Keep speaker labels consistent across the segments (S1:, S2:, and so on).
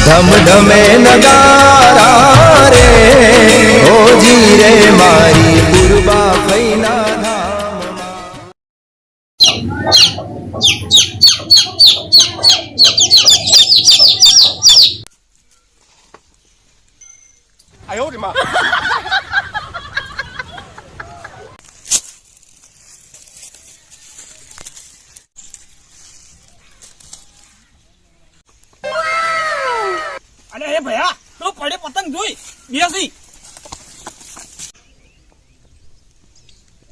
S1: ધમ ધમે નગારા રે હોજી રે મારી પૂર્વા ફૈના ધામમાં
S2: અરે હે ભયા તો પડે પતંગ જોઈ બેસી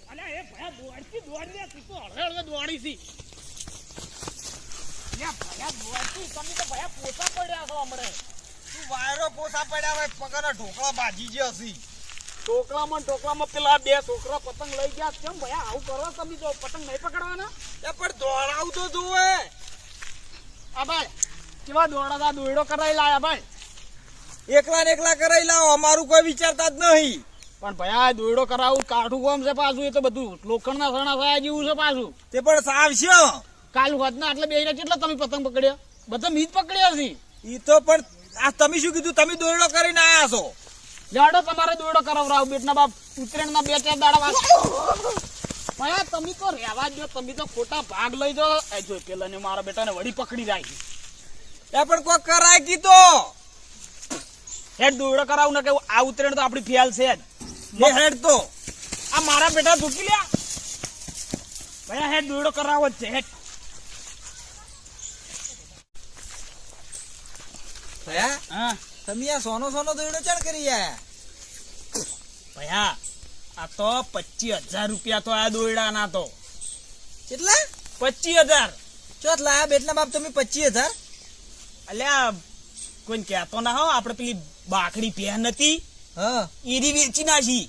S2: અરે હે ભયા દોડતી દોડી લે તું તો હળવે હળવે દોડી છી યા ભયા દોડતી તમે તો ભયા પોતા પડ્યા છો હમણે
S3: તું વાયરો પોસા પડ્યા હોય પગના ઢોકળા બાજી જે હસી
S2: ટોકલામાં પેલા બે છોકરા પતંગ લઈ ગયા. કેમ ભયા? આવું કરો તમે જો પતંગ નહીં પકડવાના?
S3: એ પણ દોડાવું તો જુએ.
S2: આ ભાઈ કેવા દોડાતા દોયડો કરાવી લાયા ભાઈ?
S3: એકલા ને એકલા કરાઈ લાવો અમારું કોઈ વિચારતા જ નહીં.
S2: પણ ભયા દોયડો કરાવું કાઠું કોમ છે પાછું? એ તો બધું લોખંડના સણા થયા જેવું છે પાછું.
S3: તે પણ સાવશો
S2: કાલ હોતના એટલે બે કેટલા તમે પતંગ પકડ્યા? બધા મીજ પકડ્યા છે.
S3: ઈ તો પણ આ તમે શું કીધું? તમે દોયડો કરીને આયા છો.
S2: જાડો તમારે દોડો કરાવરાવ બેટના બાપ ઉત્તરાયણ ના બે ચાર દાડા ભયા તમે તો રહેવા દો તમે તો ખોટા ભાગ લઈ જો એ જો પેલા ને મારા બેટાને વળી પકડી રાખી.
S3: એ પણ કોઈ કરાય કીધો.
S2: હેડ દોડો કરાવ ને કે આ ઉત્તરાયણ તો આપડી ફિયાલ છે જ.
S3: હેડ તો.
S2: આ મારા બેટા ઝૂકી લ્યા. ભયા હેડ દોડો કરાવો જ છે હેડ. હા.
S3: તમે આ સોનો સોનો દોયડો ચાણ કરી આયા?
S2: ભયા આ તો પચીસ હજાર રૂપિયા તો આ દોયડા ના તો.
S3: કેટલા?
S2: પચીસ હજાર.
S3: ચોથ લાયા બેટના બાપ તમે પચીસ હજાર?
S2: અલ્યા કોઈ કહેતો ના હો આપણે પેલી બાકડી પહેન હતી
S3: હા.
S2: ઈરી વેચી નાખી.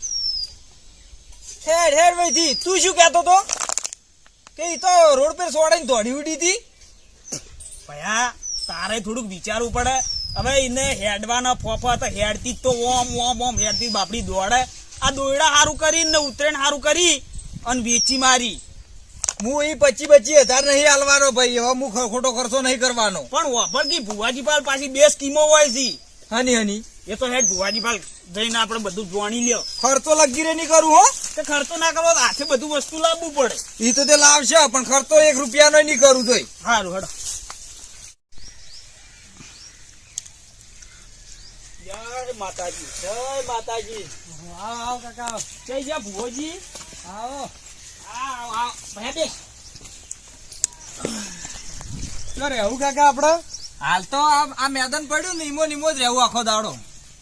S3: હેડ હેડ ભાઈથી તું શું કહેતો તો? કે તો રોડ પર સોડાઈને દોડી ઉડી હતી.
S2: ભયા તારે થોડુંક વિચારવું પડે. હવે એને હેડવાના ફોફા હતા હેડતી તો ઓમ ઓમ ઓમ હેડતી બાપડી દોડે. આ દોયડા સારું કરી ને ઉત્તરાયણ સારું કરી અને વેચી મારી.
S3: હું એ પચી પચી હજાર નહીં હાલવાનો ભાઈ હવે હું ખોટો ખર્ચો નહીં કરવાનો.
S2: પણ વાપર કી ભુવાજી પાલ પાછી બે સ્કીમો હોય છે.
S3: હની હની.
S2: એ તો હેડ ભુવાજી પાલ જઈને આપણે બધું જોણી લ્યો.
S3: ખર્ચો લગી રે નહીં કરું હો.
S2: કે ખર્ચો ના કરો હાથે બધું વસ્તુ લાવવું પડે.
S3: એ તો તે લાવશે પણ ખર્ચો એક રૂપિયાનો નહીં કરું જોઈ
S2: સારું હેડો. જય માતાજી જય માતાજી.
S3: આવો આવો કાકા.
S2: જય જય ભુવોજી.
S3: આવો.
S2: આવ આવ ભયા બેસ
S3: તો રહેવું કાકા આપડે? હાલ તો આ મેદાન પડ્યું ને ઈમો નીમો જ રહેવું આખો દાડો.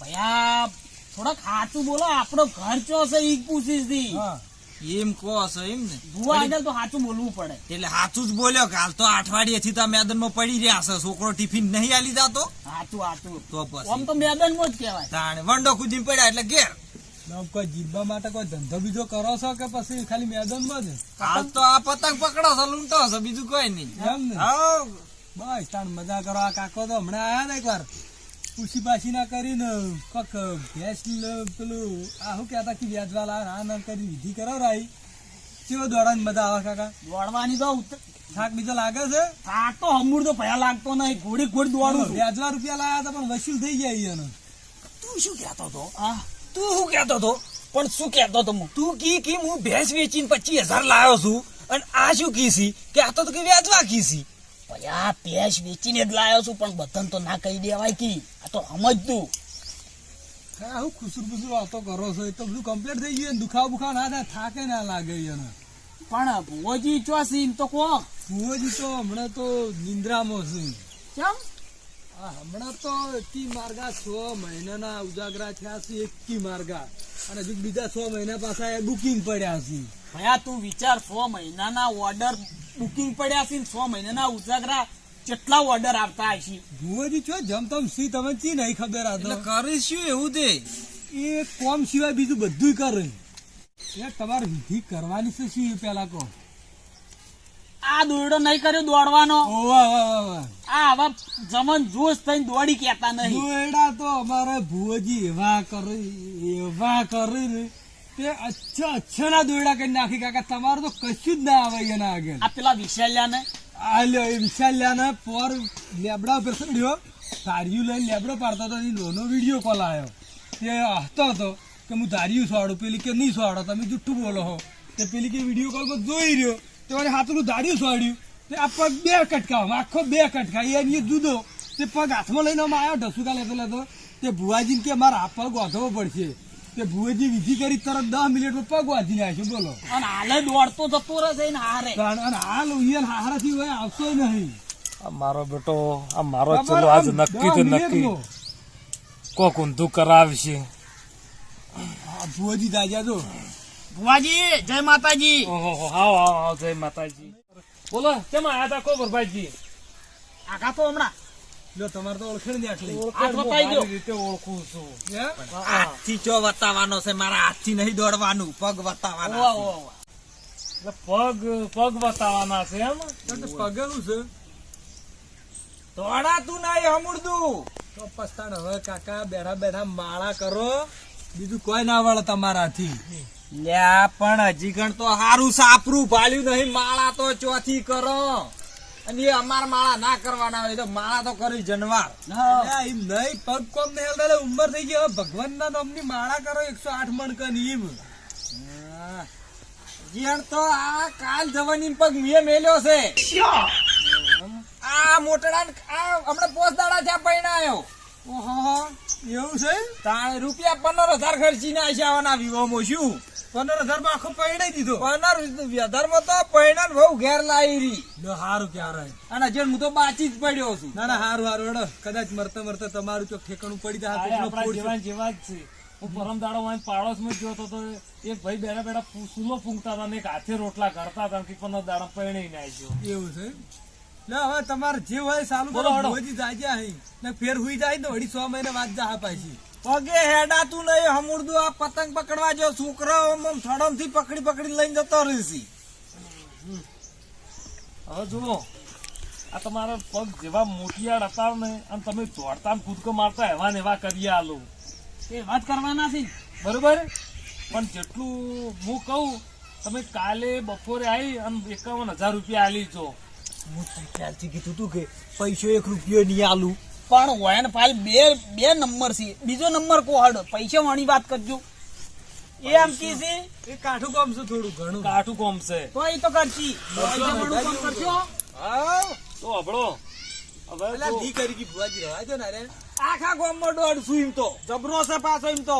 S2: ભયા થોડાક સાચું બોલો આપણો ઘર ચો છે ઈ પૂછીશ તી.
S3: એમ કહો છો એમ ને?
S2: ભુવા આગળ તો સાચું બોલવું પડે.
S3: એટલે સાચું જ બોલ્યો કે હાલ તો અઠવાડિયે થી તો આ મેદાનમાં પડી રહ્યા છે. છોકરો ટિફિન નહીં આલી જતો?
S2: સાચું સાચું
S3: તો પછી?
S2: આમ તો મેદાનમાં જ કહેવાય.
S3: તાણે વંડો કુદીને પડ્યા એટલે ઘેર.
S4: કોઈ જીવવા માટે કોઈ ધંધો બીજો કરો છો કે પછી ખાલી મેદાનમાં જ?
S3: હાલ તો આ પતંગ પકડો છો લૂંટો છો બીજું કોઈ નહીં.
S4: એમ ને? બસ તાણ મજા કરો આ કાકો તો હમણાં આયા ને એકવાર. પૂછી પાછી ના કરીને કોક ભેંસ પેલું આ શું કહેતા કે વ્યાજવાલા આ ના કરી વિધિ કરાવરાઈ કેવો દોડવાની મજા આવે કાકા?
S2: દોડવાની તો
S4: થાક બીજો લાગે છે?
S2: થાક તો હમૂર તો ભયા લાગતો નહીં. ઘોડી ઘોડી દોડું.
S4: વ્યાજવા રૂપિયા લાયા હતા પણ વસૂલ થઈ ગયા એનો.
S3: તું શું કહેતો હતો?
S2: હા.
S3: તું શું કહેતો હતો?
S2: પણ શું કહેતો હતો
S3: તું કી કી હું ભેંસ વેચીને પચીસ હજાર લાવ્યો છું અને આ શું કીસી કે આ તો કે વ્યાજવા કીસી
S2: ભયા પેશ વેચીને જ લાયો છું પણ બતન તો ના કહી દેવાય કી. આ તો સમજ તું.
S4: હા હું ખુસુર ખુસુર વાતો કરો છો એ તો બધું કમ્પ્લીટ થઈ ગયું દુખાવ બુખાવ ના થાય થાકે ના લાગે એને.
S2: પણ ભુવોજી ચો સીન તો કો
S4: ભુવોજી તો હમણાં તો નિંદ્રામાં છું.
S2: કેમ?
S4: આ હમણાં તો એકી માર્ગા છ મહિનાના ઉજાગરા થયા છે એકી માર્ગા. અને હજુ બીજા છ મહિના પાછા એ બુકિંગ પડ્યા છે.
S2: ભયા તું વિચાર છ મહિનાના ઓર્ડર બુકિંગ પડ્યા છે છ મહિનાના ઉજાગરા કેટલા ઓર્ડર આવતા હશે.
S4: ભુવાજી છો જમતમ સી તમે ચી નહીં ખબર આ
S3: કરે શું એવું તે?
S4: એ કોમ સિવાય બીજું બધું કરે. એ તમારે વિધિ કરવાની છે શું પેલા કહો
S2: આ દોરડો નહીં કર્યો દોડવાનો? આ આવા જમન જોશ થઈને દોડી કેતા નહીં.
S4: દોડા તો અમારે ભુવાજી એવા કરે એવા કરે ને. તે અચ્છા અચ્છા ના દોયડા કરી નાખી કાકા તમારે તો કશું જ ના આવે એના આગળ.
S2: આ પેલા વિશાલ્યા ને
S4: આ લ્યો એ વિશાલ્યાના પોર લેબડા ઉપર ચડ્યો ધાર્યું લઈને લેબડો પાડતો હતો એ લોનો વીડિયો કોલ આવ્યો તે હસતો હતો કે હું ધાર્યું સોડું પેલી કે નહીં સોડો તમે જુઠ્ઠું બોલો હો. તે પેલી કે વીડિયો કોલ જોઈ રહ્યો તે મને હાથનું ધાર્યું સોડ્યું. તે આ પગ બે કટકા આખો બે કટકા એ એની જુદો. તે પગ હાથમાં લઈને આવ્યો ઢસુકા લેતો લેતો. તે ભુવાજીને કે મારા આ પગ વાંધવો પડશે. તે ભુવેજી વિધિ કરી તરત દસ મિનિટ પગ વાંચી જાય છે બોલો.
S2: અને હાલે દોડતો જતો રહેશે ને હારે.
S4: અને હાલ ઉયન હારાથી હોય આવશો નહીં.
S5: આ મારો બેટો આ મારો ચલો આજ નક્કી તો નક્કી. કોક ઊંધું કરાવશે.
S4: ભુવાજી દાજા જો.
S2: ભુવાજી જય માતાજી.
S5: ઓહો આવો આવો જય માતાજી. બોલો કેમ આયા તા કોબરભાઈજી
S2: આખા તો હમણાં.
S4: લો તમારે તો આટલી.
S5: રીતે ઓળખું છું.
S3: હાથથી ચો વતાવાનો છે મારા હાથથી નહીં દોડવાનું પગ વતાવાના
S2: ઓવા,
S3: છે.
S2: ઓવા, ઓવા.
S5: એટલે પગ પગ બતાવવાના છે એમ?
S4: તો છે.
S3: દોડાતું નહીં હમુરદું
S4: તો પસ્તાણ હવે કાકા બેઠા બેઠા માળા કરો. બીજું કોઈ ના વળે તમારાથી.
S3: લ્યા પણ હજી ગણ તો હારું સાપરું ભાલ્યું નહીં માળા તો ચોથી કરો. અને એ અમાર માળા ના કરવાના હોય તો માળા તો કરી જનવાર.
S4: એમ નહીં પગ કોમ ને હેલતા ઉંમર થઈ ગઈ. હવે ભગવાનના નામની માળા કરો એકસો આઠ મણકન એમ
S3: જીણ તો આ કાલ જવાની પગ મેં મેલ્યો છે. આ મોટડા આ હમણાં પોસ દાડા છે પૈણાયો
S4: ઓહો એવું છે?
S3: તાણે રૂપિયા પંદર હજાર ખર્ચીને આવવાના વિવાહમાં શું?
S4: પંદર હજારમાં આખો પૈણાઈ દીધો.
S3: પંદર વ્યધરમાં તો પૈણા બહુ ઘેર લાવી રહી
S4: લો હારું ક્યારે
S3: અને હજી હું તો બાચી જ પડ્યો છું.
S4: ના ના હારું હારું એડો કદાચ મરતા મરતા તમારું ચોક ઠેકાણું પડી જાય
S5: જેવા જેવા જ છે. હું પરમ દાડો વાંચ પાડોશમાં જોતો તો એક ભાઈ બેઠા બેઠા સુલો ફૂંકતા હતા ને એક હાથે રોટલા કરતા હતા કે પંદર દાડો પૈણી ને આવ્યો
S4: એવું છે? લે હવે તમારે જે હોય સારું
S5: બોલો,
S4: જાય ને ફેર હુઈ જાય ને વળી સો મહિને વાત જા પાછી.
S3: પગે હેડાતું નહીં હમુરદું આ પતંગ પકડવા જો છોકરાઓ થડમથી પકડી પકડી લઈને જતો રહેશે
S5: હવે જુઓ આ તમારા પગ જેવા મોટિયાળ હતા ને અને તમે દોડતા કૂદકો મારતા એવા ને એવા કરી આલો
S2: એ વાત કરવાના છે.
S5: બરોબર? પણ જેટલું હું કહું તમે કાલે બપોરે આવી અને એકાવન હજાર રૂપિયા આલી જો.
S3: હું ત્યારથી કીધું તું કે પૈસો એક રૂપિયો નહીં આલું.
S2: પણ હોય ફાઇલ બે બે નંબર છે. બીજો નંબર કો હડ? પૈસા વાણી વાત કરજો. એ આમ કી છે
S4: એ કાઠું કોમ છે થોડું ઘણું.
S5: કાઠું કોમ છે.
S2: તો એ તો કરશી. પૈસા વાળું કામ કરશો
S5: તો હબળો હવે
S4: પેલા
S5: જો,
S4: કરી કી ભુવાજી રવા દો ને રે.
S3: આખા ગામમાં દોડ સુઈમ તો. જબરો છે પાછો એમ તો.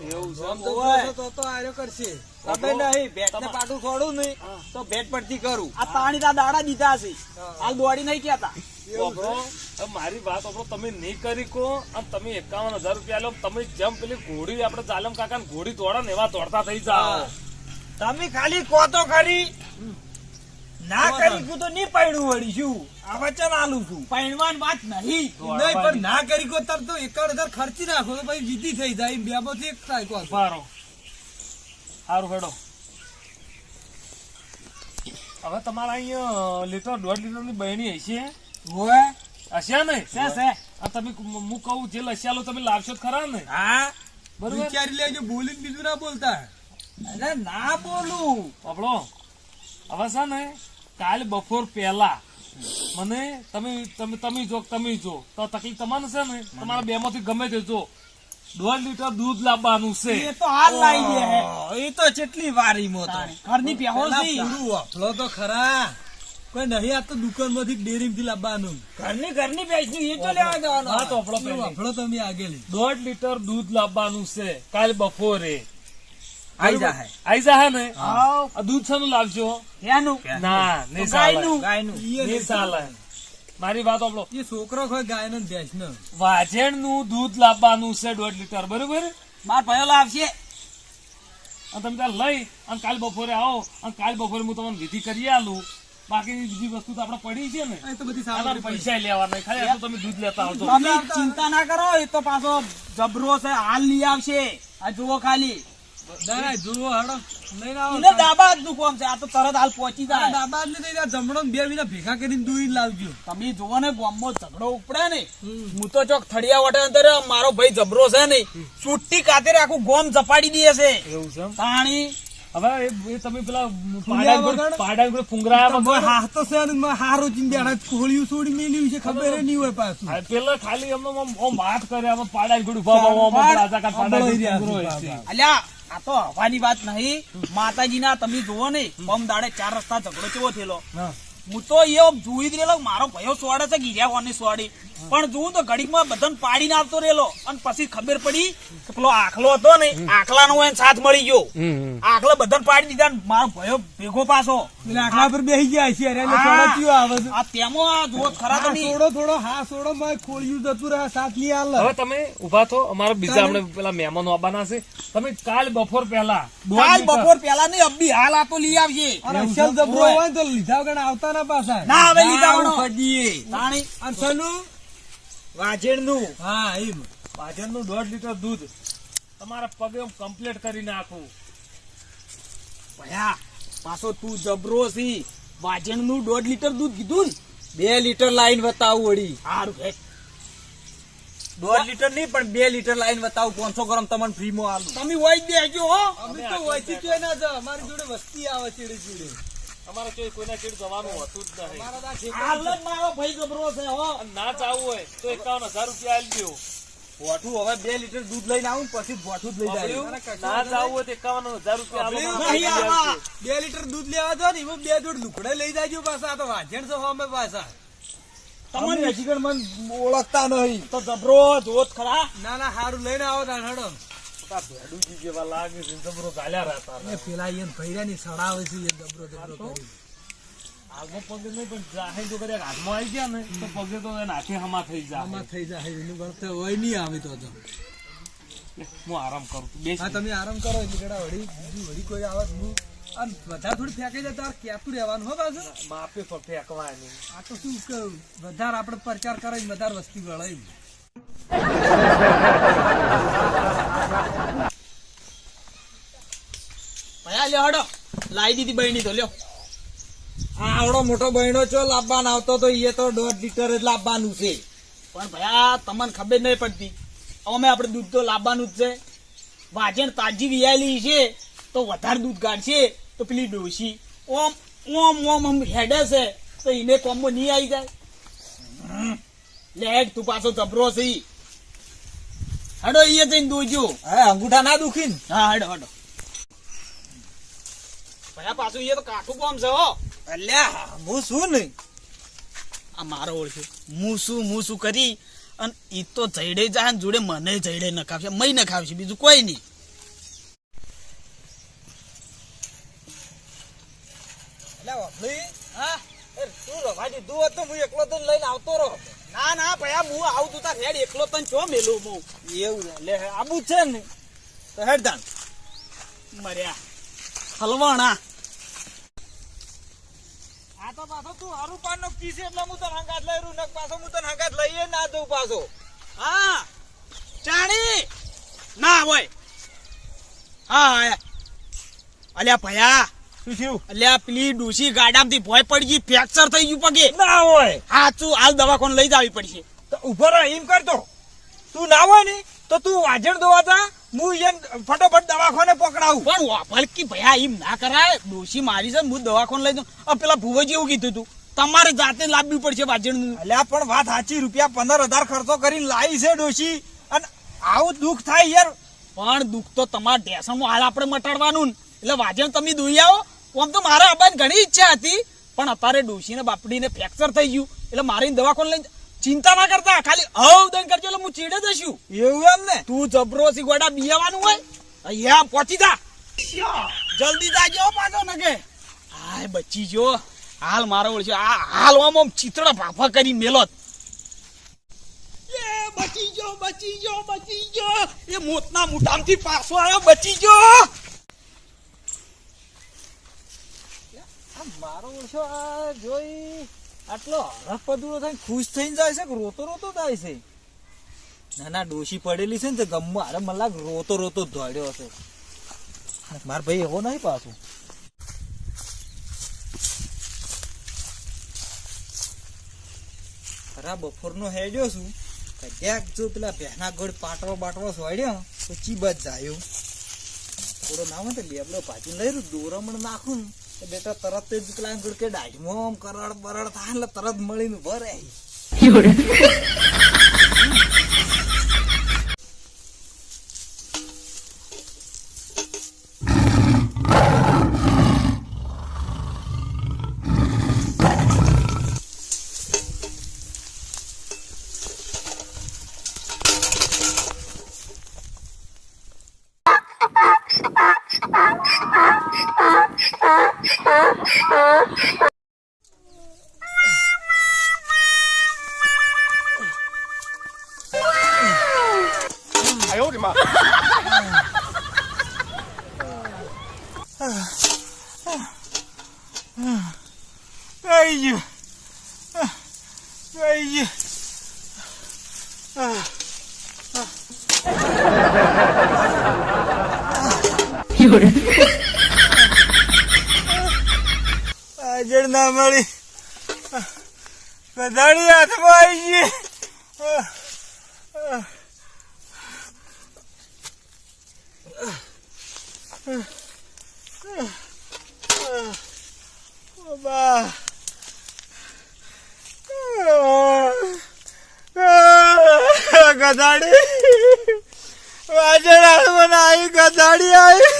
S5: એવું છે.
S4: તો તો આર્યો કરશે.
S3: તમે નહીં ભેટ ને પાટું છોડું નહીં તો ભેટ પરથી કરું.
S2: આ પાણી તા દાડા દીધા છે. હાલ દોડી નહીં કેતા
S5: મારી વાત તમે નહીં કરી કો અને તમે એકાવન હજાર રૂપિયા લો તમે જેમ પેલી ઘોડી આપણે જાલમ કાકા ઘોડી દોડે ને એવા દોડતા થઈ જાઓ.
S3: તમે ખાલી કો તો ખરી. ના કરી કુ તો નહીં પૈણું વળી શું? આ વચન આલું છું.
S2: પૈણવાન વાત નહીં.
S4: નહીં પણ ના કરી કો તાર તો એકાવન હજાર ખર્ચી નાખો તો પછી જીતી થઈ જાય બે માંથી એક થાય
S5: ઊભા સારું હેડો. હવે તમારા અહીંયા લીટર દોઢ લીટરની બહેણી હશે?
S3: હોય?
S5: હશે ને
S2: છે છે
S5: આ તમે હું કહું જે લસ્યાલો તમે લાવશો જ ખરા ને?
S3: હા?
S5: બરોબર?
S4: વિચારી લેજો બોલીને બીજું ના બોલતા.
S3: અરે ના બોલું.
S5: આપણો હવે છે ને કાલે બપોર પહેલા મને તમે તમે તમે જો તમે જો. તો તકલીફ તમારે છે ને? તમારા બે માંથી ગમે તે જો. દોઢ લીટર દૂધ લાવવાનું છે.
S2: એ તો હાલ લાવી દે
S3: એ કેટલી વારી તો.
S2: ઘરની
S4: પૂરું તો ખરા. કોઈ નહીં આ તો દુકાનમાંથી ડેરી થી લાવવાનું.
S3: ઘરની ઘરની બેસી એ તો લેવા જવાનો
S5: હા તો આપણો
S4: તમે આગેલી
S5: દોઢ લીટર દૂધ લાવવાનું છે. કાલ બપોરે.
S3: આઈ જાય
S5: આઈ જા ને? આ દૂધ શાનું લાવજો.
S2: એનું
S5: ના નહીં
S2: ગાયનું?
S3: ગાયનું.
S5: નહીં ચાલે મારી વાત આપણો
S4: એ છોકરો કોઈ ગાય નો
S5: ભેંસનું વાજેણનું દૂધ લાવવાનું છે દોઢ લીટર. બરોબર?
S2: માર ભયો લાવશે.
S5: અને તમે ત્યાં લઈ અને કાલ બપોરે આવો અને કાલ બપોરે હું તમને વિધિ કરી આલું. બાકી બીજી વસ્તુ તો આપણે પડી છે ને.
S4: એ તો બધી સારા
S5: પૈસા લેવા નહીં ખાલી તમે દૂધ લેતા આવજો.
S2: ચિંતા ના કરો એ તો પાછો જબરો છે હાલ લઈ આવશે. આ જુઓ ખાલી.
S4: ના જુઓ હાડો. લઈને આવો
S2: નું કોમ છે આ તો તરત હાલ પહોંચી જાય.
S4: ડાબા જ નહીં જમણો બે વિના ભેગા કરીને દૂધ લાવજો.
S2: તમે જુઓ ને ગામમાં ઝઘડો ઉપડે ને. હું તો ચોક થડિયા વટે અંદર મારો ભાઈ જબરો છે ને સુટ્ટી કાતે આખું ગોમ જપાડી દે છે.
S5: એવું છે
S2: પાણી
S5: હવે એ- તમે પેલા પાડા?
S4: હા તો છે ને ચિંતા કોળિયું છોડી મેલ્યું છે ખબર નહીં હોય પાછું.
S5: પેલા ખાલી અમે આમ વાત કરે અમે પાડા
S4: ઊભા
S5: રાજા પાડા.
S2: અલ્યા આ તો હવાની વાત નહીં. માતાજીના તમે જુઓ ને બમ દાડે ચાર રસ્તા ઝઘડો કેવો થયેલો.
S4: હું.
S2: તો એ જોઈ જ રહેલો મારો ભયો સોડે છે ગીર્યા કોની સોડી પણ જોઉં તો ઘડીકમાં બધાને પાડીને આવતો રહેલો. અને પછી ખબર પડી કે પેલો આખલો હતો ને આખલાનો એને સાથ મળી ગયો. આખલો બધાને પાડી દીધા ને મારો ભયો ભેગો પાછો.
S4: આખલા પર બેસી ગયા છે અરે. સોડા આવે
S2: આ તેમો આ જો ખરા તો
S4: સોડો થોડો હા સોડો માં ખોલ્યું જતું રહે સાથ લઈ આલ
S5: હવે તમે ઊભા થો અમારો બીજા આપણે પેલા મહેમાનો આવવાના છે. તમે કાલ બપોર પહેલા
S2: કાલ બપોર પેલા નહીં અબ્બી હાલ આ તો લઈ આવજે.
S4: અને અસલ જબરો હોય તો લીધા વગર આવતા ના પાછા.
S2: ના હવે લીધા વગર.
S3: ફજીએ.
S2: તાણી
S3: અને સનું? વાજેણનું.
S4: હા એમ.
S5: ભાજનનું દોઢ લીટર દૂધ તમારા પગે કમ્પ્લીટ કરી નાખું.
S2: ભયા પાછો તું જબરો છી વાજણનું દોઢ લીટર દૂધ કીધું ને?
S3: બે લીટર લાઈન બતાવું વળી.
S2: સારું હે
S3: દોઢ લીટર નહીં પણ બે લીટર લાઈન બતાવું પાંચસો ગ્રામ તમને ફ્રીમાં આલું.
S2: તમે હોય જ દેજો હો.
S4: અમે તો વહીથી ચોય ના જાઓ. અમારી જોડે વસ્તી આવે ચીડે ચીડે.
S5: અમારે કોઈ કોઈના ચીડ જવાનું હતું જ નહીં.
S2: હાલ જ મારો ભાઈ ગભરો છે હો.
S5: ના ચાવું હોય તો એકાવન હજાર રૂપિયા આલી દો
S3: ભોઠું હવે બે લીટર દૂધ લઈને આવું પછી ભોઠું જ લઈ જાય.
S5: ના જાવું હોય તો એકાવન હજાર રૂપિયા
S2: આવા.
S4: બે લીટર દૂધ લેવા જો ને એમાં બે દૂધ લુકડે લઈ જાજો પાછા. આ તો વાંઝણ છે અમે પાછા.
S2: તમને
S3: હજીગણ મને ઓળખતા નહીં.
S2: તો જબરો જોત ખરા.
S4: ના ના સારું લઈને આવો તાણ હડો.
S5: ભેડુજી જેવા લાગે છે જબરો ચાલ્યા રહેતા
S4: એ પેલા એમ ભૈરાની સડાવે છે એ જબરો જબરો કરી
S5: હાથમાં પગે નહીં પણ જાહે જો કદાચ હાથમાં આવી ગયા ને તો પગે તો એને હાથે હમા થઈ જાય
S4: આમાં થઈ જાય એનું ગણતર હોય નહીં આવે તો તો.
S5: હું આરામ કરું છું બેસ
S4: હા તમે આરામ કરો એટલે કેડા વળી બીજું વળી કોઈ આવે હું આમ વધારે થોડી ફેંકી જાય તાર કેતું રહેવાનું હો પાછું?
S5: માપે પર ફેંકવાની
S4: આ તો શું વધારે આપણે પ્રચાર કરે ને વધારે વસ્તી વળાય.
S3: છે
S2: પણ ભયા તમને ખબર નહીં પડતી. અમે આપણે દૂધ તો લાવવાનું જ છે. વાજણ તાજી વિયાયેલી છે, તો વધારે દૂધ કાઢશે તો પેલી ડોસી ઓમ ઓમ ઓમ હેડે છે, તો એને કોમ્બો નહીં આવી જાય. લે તું પાછો જબરો છે હડો ઈએ જઈને દોજો
S3: હે અંગૂઠા ના દુખી ને?
S2: હા હડો હડો. ભયા પાછું ઈએ તો કાઠું કોમ છે હો.
S3: અલ્યા હું શું નહીં?
S2: આ મારો ઓળખ્યો હું શું હું શું કરી? અને ઈ તો જઈડે જાય ને જોડે મને જઈડે નખાવશે મય નખાવશે બીજું કોઈ નહીં.
S3: વાપરી
S2: હા?
S3: એ તું રો ભાઈ હોત હતો હું એકલો તો લઈને આવતો રહો
S2: ના ના ભયા હું આવું તું તાર હેડ એકલો તને છો મેલું હું
S3: એવું. લે આબુ છે ને તો હેડ દાન
S2: મર્યા. હલવાણા.
S3: આ તો પાછો તું હારું પાન નો કીસ એટલે હું તને હંગાત લઈ રહ્યું ને પાછો હું તને હંગાત લઈએ ના દઉં પાછો.
S2: હા. ચાણી. ના હોય. હા હા. અલ્યા ભયા.
S3: શું? થયું
S2: પેલી ડૂસી ગાડામાંથી ભોય પડી ગઈ ફ્રેક્ચર થઈ ગયું પગે.
S3: ના હોય.
S2: હાચું હાલ દવાખાને લઈ જાવી પડશે.
S3: તો ઊભો રહો એમ કરતો તું. ના હોય ને તો તું વાજણ દોવા જા. હું એને ફટોફટ દવાખાને પકડાવું.
S2: પણ વાપલકી ભયા એમ ના કરાય. ડોશી મારી છે ને હું દવાખાને લઈ જાઉં. આ પેલા ભુવજી એવું કીધું તું તમારે જાતે લાવવી પડશે વાજણનું.
S3: અલ્યા પણ વાત સાચી રૂપિયા પંદર હજાર ખર્ચો કરીને લાવી છે ડોશી. અને આવું દુઃખ થાય યાર.
S2: પણ દુઃખ તો તમારા ઢેસણમાં હાલ આપણે મટાડવાનું ને. એટલે વાજણ તમે દોઈ આવો. આમ તો મારા આબાની ઘણી ઈચ્છા હતી પણ અત્યારે ડોશીને બાપડીને ફ્રેક્ચર થઈ ગયું. એટલે મારી દવાખાને લઈને ચિંતા ના કરતા ખાલી અવદન કરજો એટલે હું ચીડે જશું
S3: એવું એમ ને?
S2: તું જબરો સી ગોડા બિયાવાનું હોય અહીંયા પહોંચી જા. જલ્દી જાજો પાછો ને કે હાય બચી જો. હાલ મારો ઓળશે. આ હાલ આમ આમ ચિત્રા ભાફા કરી મેલોત. એ બચી ગયો બચી ગયો બચી ગયો એ મોતના મુઠામથી પાછો આવ્યો બચી ગયો
S3: મારો ઓછો આ જોઈ આટલો હરખ પદુરો થઈને ખુશ થઈને જાય છે રોતો રોતો જાય છે? નાના ડોશી પડેલી છે ને તે ગમમાં અરે મને લાગે રોતો રોતો દોડ્યો હશે. માર ભાઈ એવો નહીં પાછું. ખરા બપોરનો હેડ્યો છું. કદ્યાક જો પેલા ભેના ગઢ પાટવો બાટવો સોડ્યો તો ચીબત જાયું.
S6: થોડો ના હોય તો લેબડો ભાજી લઈ દોરામણ નાખું. બેટા તરત જ પેલા એમ કે આમ કરડ બરડ થાય એટલે તરત મળીને ભરે
S2: આઈ ગયું આઈ ગયું હાજર ના મળી કદાળી હાથમાં આવી ગઈ બા ગધાડી. વાજણ હાથમાં આવી ગધાડી આવી.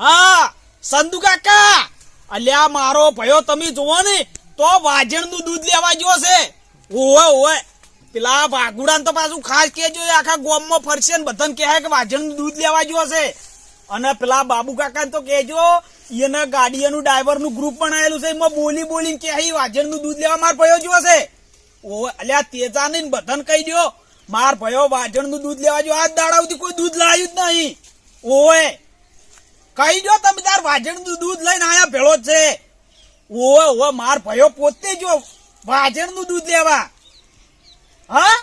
S2: હા, સંધુ કાકા. અલ્યા, મારો ભયો તમે જોવો ને, તો વાજણનું દૂધ લેવા ગયો છે. ઓવે ઓવે. પેલા વાઘુડા તો પાછું ખાસ કેજો આખા ગોમમાં ફરશે ને બધાને કહે કે વાજણ દૂધ લેવા જો હશે. અને પેલા બાબુ કાકા તો કેજો એને ગાડીઓનું ડ્રાઈવરનું ગ્રુપ બનાવેલું છે, એમાં બોલી બોલીને કે વાજણનું દૂધ લેવા માર ભયો જો હશે. ઓ અલ્યા તેજા ને બધાને કહી દો માર ભયો વાજણનું દૂધ લેવા જો આ દાડા સુધી કોઈ દૂધ લાવ્યું જ નહીં. ઓએ કહી દો તમે તાર વાજણનું દૂધ લઈને આયા ભેળો છે. ઓવે ઓવે, માર ભયો પોતે જો વાજણનું દૂધ લેવા. હા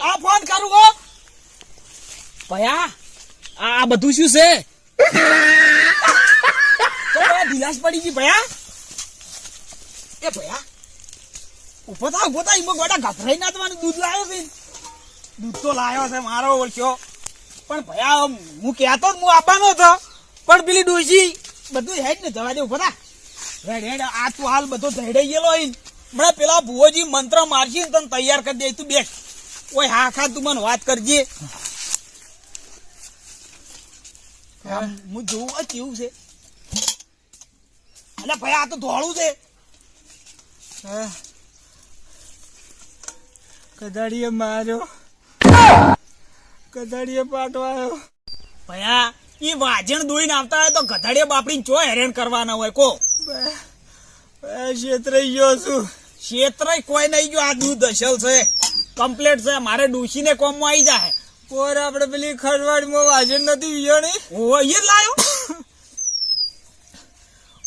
S2: આ ફોન કરું હો ભયા આ બધું શું છે? ઢીલાસ પડી ગઈ ભયા? એ ભયા? ઊભો થા ઊભો થા ઈમો ગોડા ગભરાઈ ના તમારું દૂધ લાવ્યો છે. દૂધ તો લાવ્યો છે મારો ઓળખ્યો. પણ ભયા હું કહેતો હું આપવાનો હતો. પણ પેલી ડોસી બધું હેડ ને જવા દે ઊભો થા. હેડ આ તું હાલ બધો ધૈડાઈ ગયેલો હોય હમણાં પેલા ભુવોજી મંત્ર મારશી ને તને તૈયાર કરી દે તું બેઠ ઓય હા ખા તું મને વાત કરજે. હું. જોઉં આ કેવું છે? અલે ભાઈ આ તો ધોળું છે.
S3: કદાડીએ માર્યો. કદાડીએ પાટવાયો
S2: ભયા ઈ વાજણ દોઈને આવતા હોય તો ગધડે બાપડી ચો હેરાન કરવાના હોય કો?
S3: છેતરાઈ ગયો છું.
S2: ક્ષેત્ર કોઈ નહીં ગયો આ દૂધ અસલ છે. કમ્પ્લેટ છે. મારે ડૂસીને કોમમાં આવી જાય
S3: કોર આપણે પેલી ખરવાડીમાં વાજણ નથી વિયાણી
S2: ઓ એ જ લાયો?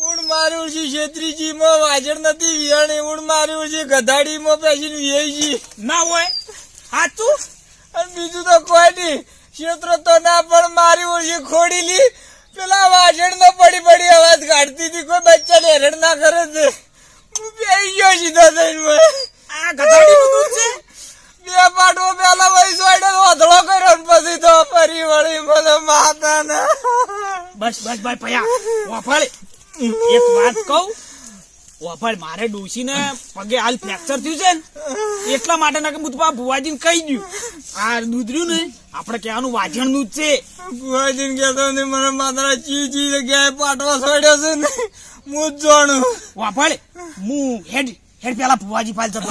S3: ઉણ મારું છે છેત્રીજીમાં વાજણ નથી વિયાણી ઊંડ મારું છે ગધાડીમાં પેસીને વિયાઈ
S2: ના હોય. સાચું
S3: અને બીજું તો કોઈ નહીં. ક્ષેત્ર તો ના પણ મારી ઓછી ખોડી લી પેલા વાજણ નો પડી પડી અવાજ કાઢતી હતી. કોઈ બચ્ચાને હેરણ ના કરે છે. હું બે ગયો સીધો થઈને.
S2: આ ગધાડીનું દૂધ છે?
S3: બે પાટો પેલા વહી સોયડે ઓધળો કર્યો ને પછી તો ફરી વળી મને માતા ના
S2: બસ બસ ભાઈ પયા વાફાળ એક વાત કહું. વાફાળ મારે ડોસીને પગે હાલ ફ્રેક્ચર થયું છે ને એટલા માટે ના કે હું તો ભુવાજીને કહી દઉં. આ દૂધ રહ્યું ને આપણે કહેવાનું વાજણ દૂધ છે.
S3: બુઆજીને કહેતો ને મને માતા ચી ચી જગ્યાએ પાટવા સડ્યો છે ને હું જ જાણું.
S2: વાફાળ હું હેડ હેડ પેલા ભુવાજી પાલ જતો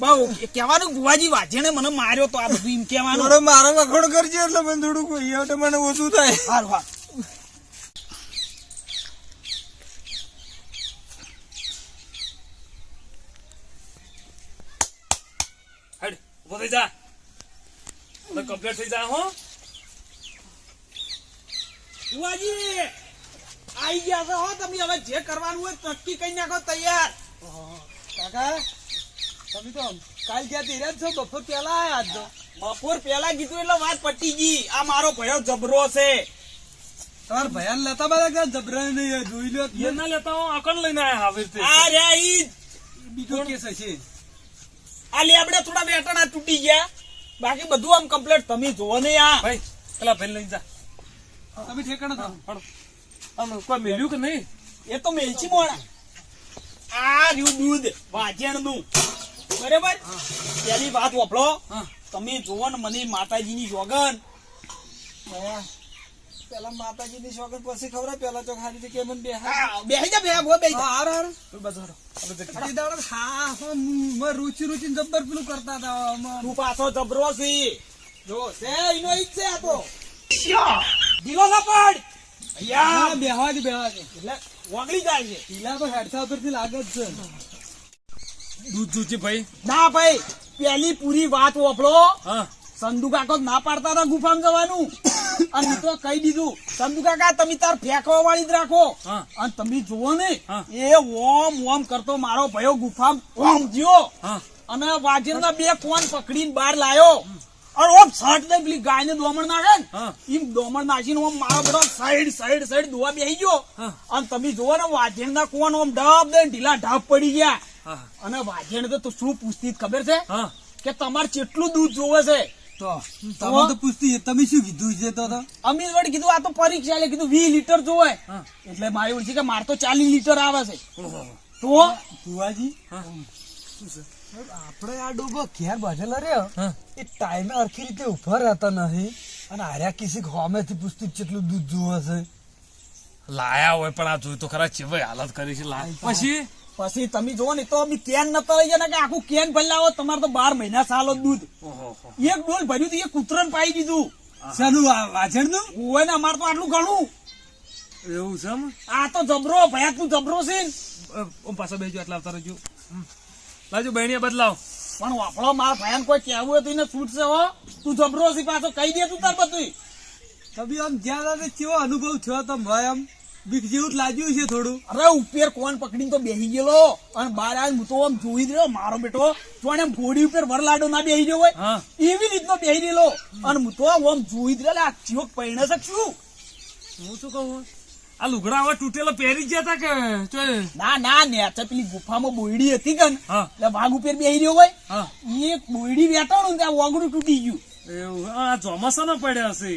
S2: બહુ કહેવાનું ભુવાજી વાજણે મને માર્યો તો આ બધું એમ કહેવાનું.
S3: મારો વખોડ કરજે એટલે મને થોડુંક મને ઓછું થાય.
S2: હારું હા
S5: હેડ ઊભો થઈ જા કમ્પ્લીટ થઈ જાય હો.
S2: બુઆજી આઈ ગયા છો હો. તમે હવે જે કરવાનું હોય નક્કી કઈ નાખો તૈયાર.
S4: કાકા તમે તો કાલ ગયા જ છો બપોર પેલા આયા જ
S2: બપોર પેલા કીધું એટલે વાત પટી ગઈ. આ મારો ભયો જબરો છે.
S4: તમારા ભયાન લેતા બધા ક્યાં જબરા નહીં જોઈ લો
S5: એ ના લેતા હું આકણ લઈને આયા
S2: આ રે ઈ
S4: બીજો કેસ છે
S2: આ આપણે થોડા વેટણા તૂટી ગયા. બાકી બધું આમ કમ્પ્લીટ તમે જોવો ને આ
S5: ભાઈ પેલા ભાઈ લઈ જા.
S4: તમે ઠેકાણા થાઓ.
S5: આમ કોઈ મેલ્યું કે નહીં?
S2: એ તો મેલચી મોણા. આ રહ્યું દૂધ વાજણનું બરાબર? પેલી વાત વાપરો.
S5: હા.
S2: તમે જોવો ને મને માતાજીની જોગન.
S4: પેલા માતાજીની શોખન પછી ખબર પેલા તો હારી થી કેમ બે
S2: બેહી જા બેહા ભો બેહી
S4: હાર હાર.
S5: કોઈ બાજુ હળો. આપણે જગ્યા.
S4: અઢી દાડા હા હા મેં રૂચિ રૂચિ જબ્બર પેલું કરતા હતા
S2: તું પાછો જબરો છી. જો સે એનો ઈ છે આ તો. ઢીલો ના પડ
S4: બેહવા જ બેહવા જ
S2: એટલે ઓગળી જાય છે.
S4: પીલા તો હેડસા ઉપરથી લાગે જ છે.
S5: દૂધ જોજે ભાઈ.
S2: ના ભાઈ પેલી પૂરી વાત વાપરો.
S5: હા.
S2: સંધુ કાકો ના પાડતા હતા ગુફામાં જવાનું. અને તો કહી દીધું સંધુ કાકા તમે તાર ફેંકવા વાળી જ રાખો. અને તમે જુઓ ને એ ઓમ ઓમ કરતો મારો ભયો ગુફા ઓમ જ્યો અને વાજિંદા બે ફોન પકડીને બહાર લાયો. અને ઓમ શર્ટ દઈ પેલી ગાયને દોમણ નાખે ને એમ દોમણ નાખીને ઓમ મારો બધો સાઈડ સાઈડ સાઈડ દોવા બેસી ગયો. અને તમે જુઓ ને વાજિંદા કોણ ઓમ ઢબ દઈને ઢીલા ઢબ પડી ગયા. અને વાજિંદ તો શું પૂછતી ખબર છે? કે તમારે કેટલું દૂધ જોવે છે?
S4: તો તમે તો પૂછતી તમે શું કીધું છે તો તો?
S2: અમીર વળી કીધું આ તો પરીક્ષા લે કીધું વીસ લીટર જોવે. એટલે મારી ઓળખી કે મારે તો ચાલીસ લીટર આવે છે. તો
S4: ભુવાજી? આપણે આ ડોબો ઘેર બાંધેલો રહ્યો. એ ટાઈમે આખી રીતે ઊભા રહેતા નથી. અને આર્યા કિસી હોમેથી પૂછતું કેટલું દૂધ જોવે છે.
S5: લાયા હોય પણ આ જોયું તો ખરા ચેવાય હાલત કરી છે લાય. પછી?
S2: પછી તમે જોવો ને તો અમે કેન નતા રહી જાય ને કે આખું કેન ભરલાવો તમારે તો બાર મહિના સાલો દૂધ. એક ડોલ ભર્યું તો એ કૂતરન પાઈ દીધું.
S4: શાનું વાજણનું
S2: હોય ને અમારે તો આટલું ઘણું.
S5: એવું છે
S2: આ તો જબરો ભયા તું જબરો છે.
S5: પાછા બેજો એટલે આવતા રહેજો લાજો બહેણીએ બદલાવ.
S2: પણ વાપરો મારા ભયાન કોઈ કહેવું હતું ને છૂટશે હો. તું જબરો છે પાછો કહી દે તું તાર બધું
S4: તમે આમ જ્યાં કેવો અનુભવ થયો તમે ભાઈ આમ બીક જેવું લાગ્યું છે થોડું.
S2: અરે ઉપર કોણ પકડીને તો બેસી ગયેલો? અને બાર આવીને હું તો આમ જોઈ રહ્યો મારો બેટો જોણે એમ ઘોડી ઉપર વરલાડો ના બેસી ગયો હોય.
S5: હા.
S2: એવી રીતનો બેસી રહેલો. અને હું તો આમ જોઈ રહ્યો આ ચીવક પહેણે શકશું શું?
S5: હું શું કહું? આ લુગડા હવે તૂટેલો પહેરી ગયા હતા કે ના
S2: ના ના નેચે પેલી ગુફામાં બોયડી હતી કે
S5: હા.
S2: એટલે વાઘ ઉપર બેસી રહ્યો હોય.
S5: હા.
S2: એ બોયડી ને ત્યાં વાઘડું તૂટી ગયું.
S5: એવું આ ચોમાસાના પડ્યા હશે.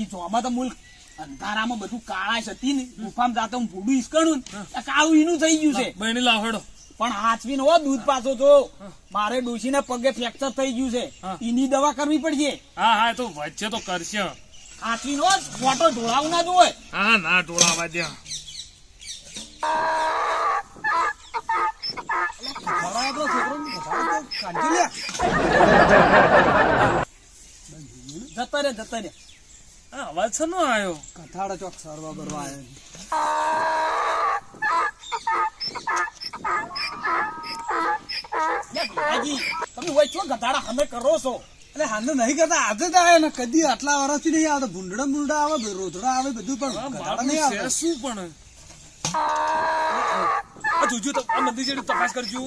S2: એ ચોમાસા તો મૂલ અંધારામાં બધું કાળા હતી ને ગુફામાં જાતે હું ભૂડું ઈસકણું કાળું ઈનું થઈ ગયું છે.
S5: બહેણી લાવડો
S2: પણ હાચવીને હો દૂધ પાછો તો મારે ડોશીને પગે ફ્રેક્ચર થઈ ગયું છે. એની દવા કરવી પડશે.
S5: હા હા તો વચ્ચે તો કરશે.
S2: હાચવીને હો ફોટો ઢોળાવું ના જોવે.
S5: હા ના ઢોળાવા દે.
S2: જતા રે જતા રે.
S5: આ અવાજ છે નો આવ્યો
S4: કથાડા ચોક સરવા બરવા આવ્યો
S2: તમે હોય છો ગધાડા અમે કરો છો.
S4: એટલે હાલ નહીં કરતા આજે જ ને કદી આટલા વર્ષથી નહીં આવતા. ભૂંડડા ભૂંડડા આવે રોધડા આવે બધું પણ
S5: બાપનું
S4: નહીં
S5: છે શું પણ? જોજો તો આ મંદિર તપાસ કરજો.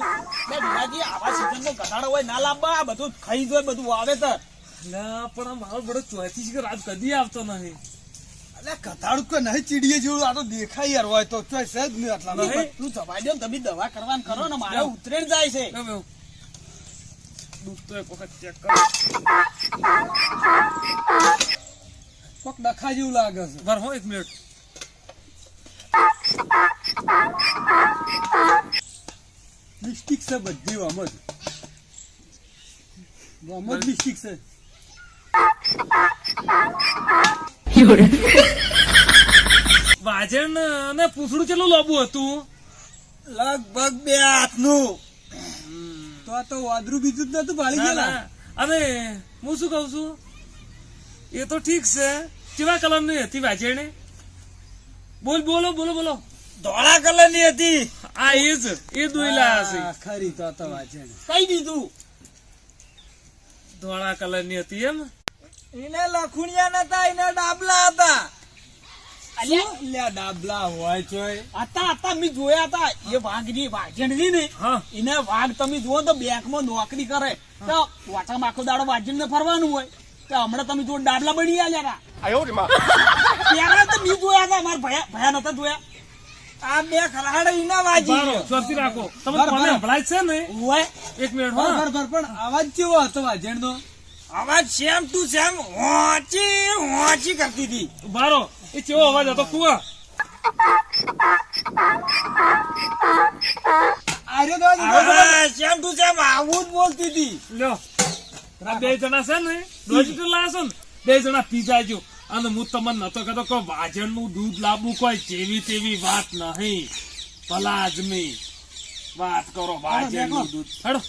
S2: લે ભીખાજી, આવા સિઝનમાં ગધાડા હોય ના લાવવા બધું ખાઈ જોય બધું વાવેતર
S5: ના પણ આ મારો બડો ચોથી કે રાત કદી આવતો નહીં.
S4: અલે કથાડું કે નહીં ચીડીએ જેવું આ તો દેખાય યાર હોય તો. ચોઈસ જ નહીં આટલા
S2: તું જવા દો તમે દવા કરવાનું કરો ને મારે ઉતરેણ જાય છે.
S5: દૂધ તો એક વખત ચેક કરો.
S4: કોક ડખા જેવું લાગે છે.
S5: હો એક મિનિટ
S4: લિપસ્ટિક છે બધી જ. આમ લિપસ્ટિક છે.
S5: વાજણ અને પૂછડું કેટલું લોબુ હતું?
S4: લગભગ બે હાથનું. તો આ તો વાદરું બીજું જ નતું ભાળી ગયેલા.
S5: અને હું શું કઉ છું? એ તો ઠીક છે. કેવા કલરની હતી વાજણે? બોલ બોલો બોલો બોલો.
S2: ધોળા કલરની હતી.
S5: આ એ જ એ દોયલા હશે.
S4: ખરી તો તો વાંચે
S2: કઈ દીધું?
S5: ધોળા કલરની હતી એમ?
S4: એને લખુણિયા નતા એને ડાબલા હતા.
S2: અલ્યા.
S4: ડાબલા હોય ચોય
S2: હતા હતા મેં જોયા હતા. એ વાઘની વાઘણજી ને એને વાઘ તમે જુઓ તો બેંકમાં નોકરી કરે. તો વાટામાં આખો દાડો વાંચીને ફરવાનું હોય. તો હમણાં તમે જો ડાબલા બની આલ્યા હતા ત્યારે તો મેં જોયા હતા મારા ભયા ભયા નતા જોયા.
S4: આ બે ખરાડ ઈના વાજી
S5: રાખો. તમે કોને. છે ને?
S2: હોય.
S5: એક મિનિટ
S4: પણ અવાજ કેવો હતો વાજણનો?
S2: અવાજ સેમ ટુ સેમ હોચી હોચી કરતી હતી.
S5: બારો એ કેવો અવાજ હતો? કુવા.
S4: અરે તો
S2: સેમ ટુ સેમ આવું જ બોલતી હતી.
S5: લ્યો. આ બે જણા છે ને લીટર લાવશો ને? બે જણા પીજા જો. અને હું તમને નતો કહેતો કે વાજણનું દૂધ લાવવું કોઈ જેવી તેવી વાત નહીં. ભલા આદમી. વાત કરો વાજણનું દૂધ. હેડો.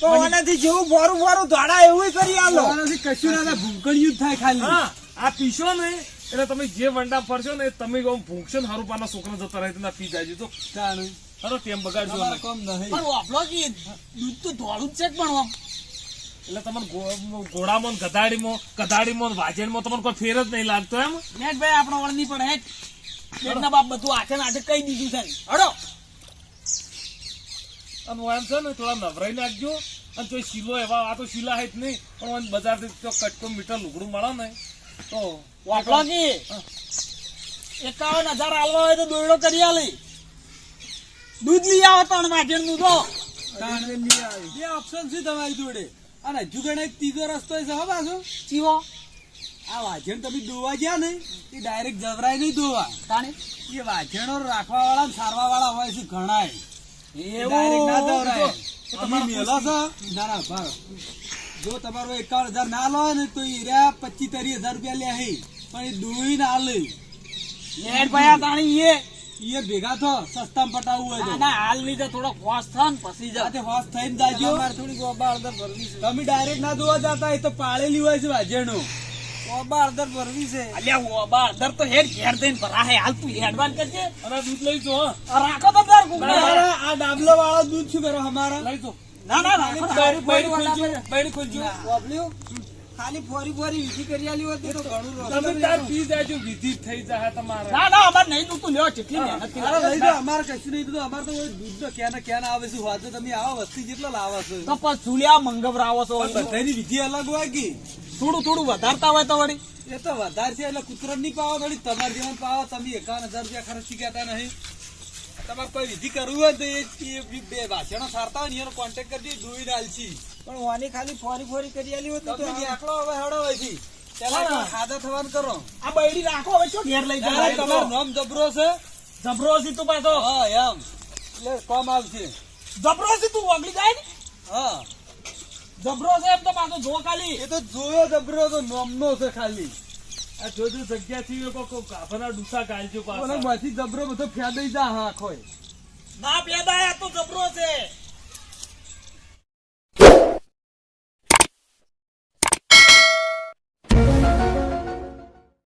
S2: તો આનાથી જેવું ફોરું ફોરું ધોડા એવું કરી આલો.
S4: આનાથી કશું ના થાય, થાય ખાલી.
S5: આ પીશો ને એટલે તમે જે વંડા ફરશો ને તમે ભૂખશો ને હારું પાના છોકરા જતા રહે ના પી જાય તો
S4: જાણું.
S5: હેડો બગાડજો
S4: તમારે
S5: નહીં.
S2: પણ વાપલો કે દૂધ તો ધોળું જ છે પણ આમ
S5: એટલે તમને ઘોડામાં ગધાડીમાં કધાડીમાં ને વાજણમાં તમને કોઈ ફેર જ નહીં લાગતો એમ?
S2: નેટ ભાઈ આપણો વળની પણ હેટ બાપ બધું હાથે ને હાથે કહી દીધું છે. હડો.
S5: અને એમ છે ને થોડા નવરાઈ નાખજો. અને તો શીલો એવા આ તો શીલા હે જ નહીં પણ બજારથી તો કટકો મીટર લુગડું મળે ને. તો
S2: વાપલો એકાવન હજાર આલવા હોય તો દોરડો કરી આલી. દૂધ લઈ આવો ત્રણ વાજણનું તો
S4: બે ઓપ્શન છે તમારી જોડે. અને હજુ ગણે ત્રીજો રસ્તો છે હા પાછો.
S2: ચીવો.
S4: આ વાજણ તમે દોવા ગયા ને એ ડાયરેક્ટ જવરાય નહીં દોવા. એ વાજણો રાખવા વાળા સારવા વાળા હોય છે ઘણા
S2: એવું
S4: ડાયરેક્ટ ના દવરાય
S5: તો
S4: તમે મેલો છો ના ના ભાવ જો તમારો એકાવન હજાર ના લો ને તો એ રહ્યા પચીસ ત્રીસ હજાર રૂપિયા લે હે. પણ એ દોઈ ના લે.
S2: એ
S4: ભેગા થો સસ્તા પટાવું હોય તો.
S2: આના હાલની થોડો હોશ થાય ને પછી જા
S4: સાથે હોશ થઈને જાજો. તમે ડાયરેક્ટ ના દોવા જતા એ તો પાળેલી હોય છે વાજણો.
S2: અલ્યા ઓબા અધર તો હેડ ઘેર દઈને ભરા હે. હાલ તું હેડવાન કરજે.
S5: અને દૂધ લઈ જો.
S2: રાખો તો તાર કુકડા
S4: આ ડાબલો વાળો દૂધ શું કરો અમારા?
S5: લઈ જો.
S2: ના ના રાખો
S4: બૈરી- બૈરી ખોલજો, બૈરી ખોલજો.
S3: ખાલી ફોરી ફોરી વિધિ કરી આલી હોત તો ઘણું
S5: તમે તાર પી જાજો વિધિ થઈ જાય તમારે.
S2: ના ના અમારે નહીં તું લ્યો કેટલી મહેનતથી
S4: અરે લઈ
S2: લાવે.
S4: જાઓ, કશું નહીં દીધું અમારે તો દૂધ તો ક્યાં ક્યાં આવે છે. તમે આવો વસ્તી જેટલો લાવો છો.
S2: તો પછી સુલ્યા મંગવરાવો છો.
S4: બધાની વિધિ અલગ હોય કે?
S2: થોડું થોડું વધારતા હોય તો વળી.
S4: એ તો વધારે છે એટલે કૂતરો નહીં પાવો થોડી તમારે જેવા પાવો તમે એકાવન હજાર રૂપિયા ખર્ચી ગયા નહીં. તમારે કોઈ વિધિ કરવું હોય તો એ બે ભાષણો સારતા હોય ને એનો કોન્ટેક્ટ કરજો દોઈ ડાલશી
S3: પણ વાની ખાલી ફોરી ફોરી કરી આલી હોય તો
S4: એકલો હવે હેડો હોયથી પેલા ખાધા થવાનું કરો.
S2: આ બૈડી રાખો હવે શું ઘેર લઈ જાય
S4: તમારું નામ જબરો છે.
S2: જબરો છે તું પાછો.
S4: હા એમ. એટલે કોમ આવશે.
S2: જબરો છે તું ઓગળી જાય ને?
S4: હા.
S2: જબરો છે એમ તો પાછો જો ખાલી.
S4: એ તો જોયો જબરો તો નોમનો છે ખાલી.
S5: આ જોજો જગ્યા થી કોઈ ગાભરના ડૂસા
S4: ઓલા
S5: પાછા.
S4: માંથી જબરો બધો ફેદાઈ જા હા આખો
S2: ના પેદા આ તો જબરો છે.